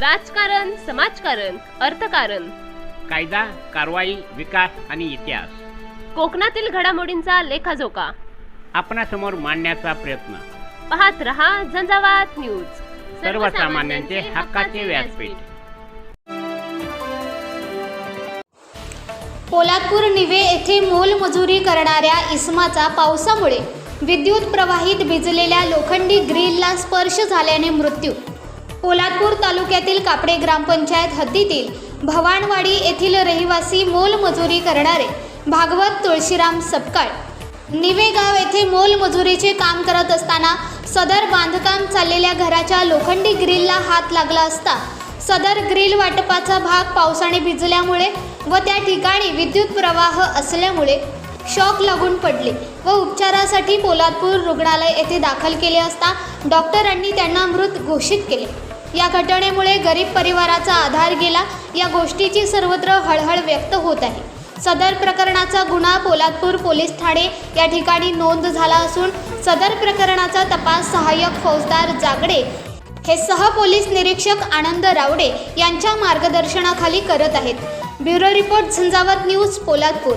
राजकारण समाजकारण अर्थकारण. कायदा कारवाई विकास आणि इतिहास. कोकणातील घडामोडींचा लेखाजोखा. आपणासमोर मांडण्याचा प्रयत्न. पाहत रहा झंझावात न्यूज. सर्वसामान्यांचे हक्काचे व्यासपीठ. पोलादपूर निवे येथे मोलमजुरी करणाऱ्या इस्माचा पावसामुळे विद्युत प्रवाहित भिजलेल्या लोखंडी ग्रिलला स्पर्श झाल्याने मृत्यू. पोलादपूर तालुक्यातील कापडे ग्रामपंचायत हद्दीतील भवानवाडी येथील रहिवासी मोलमजुरी करणारे भागवत तुळशीराम सपकाळ. निवेगाव येथे मोलमजुरीचे काम करत असताना सदर बांधकाम चाललेल्या घराच्या लोखंडी ग्रिलला हात लागला असता सदर ग्रिल वाटपाचा भाग पावसाने भिजल्यामुळे व त्या ठिकाणी विद्युत प्रवाह असल्यामुळे शॉक लागून पडले व उपचारासाठी पोलादपूर रुग्णालय येथे दाखल केले असता डॉक्टरांनी त्यांना मृत घोषित केले. या घटनेमुळे गरीब परिवाराचा आधार गेला. या गोष्टीची सर्वत्र हळहळ व्यक्त होत आहे. सदर प्रकरणाचा गुन्हा पोलादपूर पोलीस ठाणे या ठिकाणी नोंद झाला असून सदर प्रकरणाचा तपास सहाय्यक फौजदार जागडे हे सह पोलीस निरीक्षक आनंद रावडे यांच्या मार्गदर्शनाखाली करत आहेत. Bureau report Jhanjhavat news Poladpur.